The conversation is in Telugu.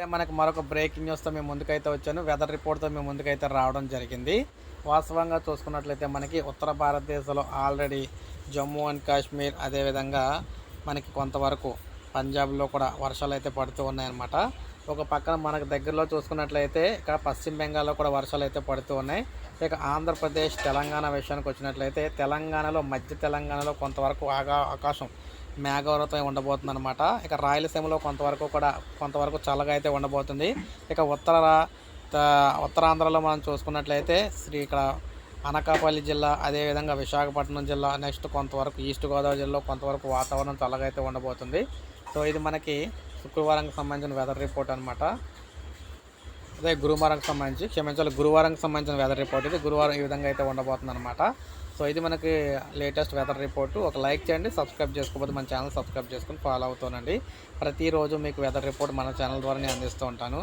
ఇప్పుడే మనకు మరొక బ్రేకింగ్ న్యూస్తో మేము ముందుకైతే వచ్చాను. వెదర్ రిపోర్ట్తో మేము ముందుకైతే రావడం జరిగింది. వాస్తవంగా చూసుకున్నట్లయితే మనకి ఉత్తర భారతదేశంలో ఆల్రెడీ జమ్మూ అండ్ కాశ్మీర్ అదేవిధంగా మనకి కొంతవరకు పంజాబ్లో కూడా వర్షాలు అయితే పడుతూ ఉన్నాయన్నమాట. ఒక పక్కన మనకు దగ్గరలో చూసుకున్నట్లయితే ఇక్కడ పశ్చిమ బెంగాల్లో కూడా వర్షాలు అయితే పడుతూ ఉన్నాయి. ఇక ఆంధ్రప్రదేశ్ తెలంగాణ విషయానికి వచ్చినట్లయితే తెలంగాణలో మధ్య తెలంగాణలో కొంతవరకు ఆగా ఆకాశం మేఘావృతం ఉండబోతుంది అనమాట ఇక రాయలసీమలో కొంతవరకు కూడా కొంతవరకు చల్లగా అయితే ఉండబోతుంది. ఇక ఉత్తర ఉత్తరాంధ్రలో మనం చూసుకున్నట్లయితే శ్రీ ఇక్కడ అనకాపల్లి జిల్లా అదేవిధంగా విశాఖపట్నం జిల్లా నెక్స్ట్ కొంతవరకు ఈస్ట్ గోదావరి జిల్లాలో కొంతవరకు వాతావరణం చల్లగా అయితే ఉండబోతుంది. సో ఇది మనకి శుక్రవారంకి సంబంధించిన వెదర్ రిపోర్ట్ అనమాట అదే గురువారంకి సంబంధించి క్షమించాలి గురువారంకి సంబంధించిన వెదర్ రిపోర్ట్ ఇది. గురువారం ఈ విధంగా అయితే ఉండబోతుంది అనమాట సో ఇది మనకి లేటెస్ట్ వెదర్ రిపోర్ట్ ఒక లైక్ చేయండి సబ్స్క్రైబ్ చేసుకోకపోతే మన ఛానల్ సబ్స్క్రైబ్ చేసుకుని ఫాలో అవుతానండి ప్రతిరోజు మీకు వెదర్ రిపోర్ట్ మన ఛానల్ ద్వారా నేను అందిస్తూ ఉంటాను.